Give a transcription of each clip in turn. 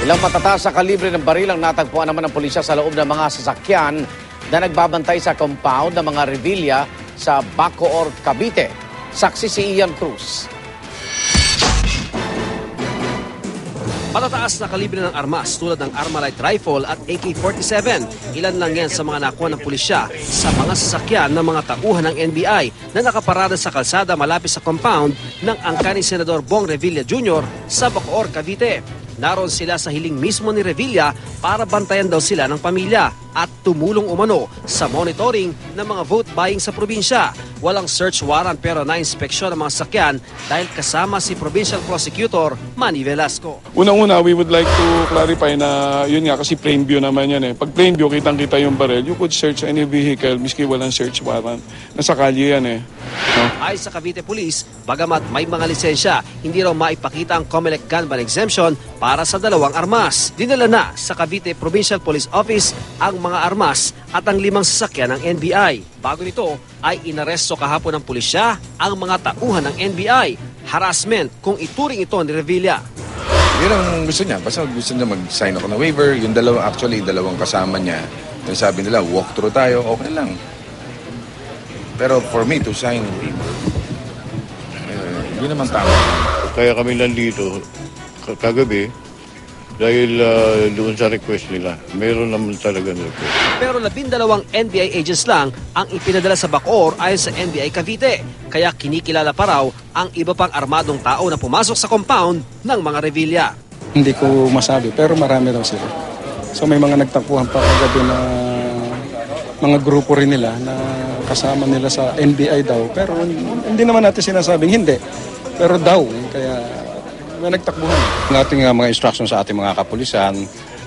Ilang matataas sa kalibre ng baril ang natagpuan naman ng pulisya sa loob ng mga sasakyan na nagbabantay sa compound ng mga revilla sa Bacoor, Cavite. Saksi si Ian Cruz. Matataas na kalibre ng armas tulad ng Armalite Rifle at AK-47. Ilan lang yan sa mga nakuha ng pulisya sa mga sasakyan ng mga tauhan ng NBI na nakaparada sa kalsada malapit sa compound ng angkan ni Senador Bong Revilla Jr. sa Bacoor, Cavite. Naroon sila sa hiling mismo ni Revilla para bantayan daw sila ng pamilya at tumulong umano sa monitoring ng mga vote buying sa probinsya. Walang search warrant pero na-inspeksyon ang mga sakyan dahil kasama si Provincial Prosecutor Manny Velasco. Unang-una, we would like to clarify na yun nga kasi plain view naman yan eh. Pag plain view, kitang-kita yung barrel, you could search any vehicle miski walang search warrant. Nasa kalye yan eh. Ay sa Cavite Police, bagamat may mga lisensya, hindi raw maipakita ang COMELEC gun ban exemption para sa dalawang armas. Dinala na sa Cavite Provincial Police Office ang mga armas at ang limang sasakyan ng NBI. Bago nito ay inaresto kahapon ng pulisya ang mga tauhan ng NBI. Harassment kung ituring ito ni Revilla. Yun ang gusto niya. Basta gusto niya mag-sign ako ng waiver. Yung dalawa, actually, yung dalawang kasama niya, yung sabi nila, walk through tayo, okay lang. Pero for me to sign a waiver, eh, yun naman tama. Kaya kami nandito kagabi dahil ah, doon sa request nila. Meron naman talaga ng request. Pero labindalawang NBI agents lang ang ipinadala sa Bacoor ayon sa NBI Cavite. Kaya kinikilala pa raw ang iba pang armadong tao na pumasok sa compound ng mga Revilla. Hindi ko masabi, pero marami raw sila. So may mga nagtakbuhan pa kagabi na mga grupo rin nila na kasama nila sa NBI daw. Pero hindi naman natin sinasabing hindi. Pero daw, kaya may nagtakbuhan. Ang ating uh, mga instruction sa ating mga kapulisan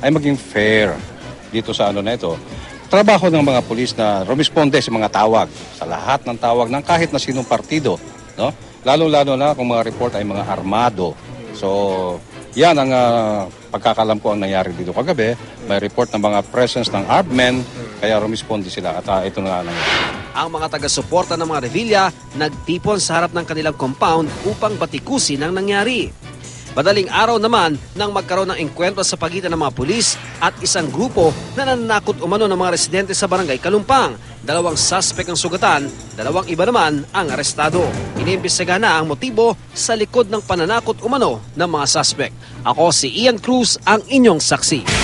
ay maging fair dito sa ano na ito. Trabaho ng mga pulis na rumisponde sa mga tawag, sa lahat ng tawag ng kahit na sinong partido. No? Lalo-lalo na kung mga report ay mga armado. So, yan ang uh, pagkakalam ko ang nangyari dito kagabi. May report ng mga presence ng armed men, kaya rumisponde sila at uh, ito na nangyari. Ang mga taga-suporta ng mga Revilla nagtipon sa harap ng kanilang compound upang batikusin ang nangyari. Madaling araw naman nang magkaroon ng engkwentro sa pagitan ng mga pulis at isang grupo na nananakot umano ng mga residente sa barangay Kalumpang. Dalawang suspect ang sugatan, dalawang iba naman ang arestado. Iniimbestiga na ang motibo sa likod ng pananakot umano ng mga suspect. Ako si Ian Cruz, ang inyong saksi.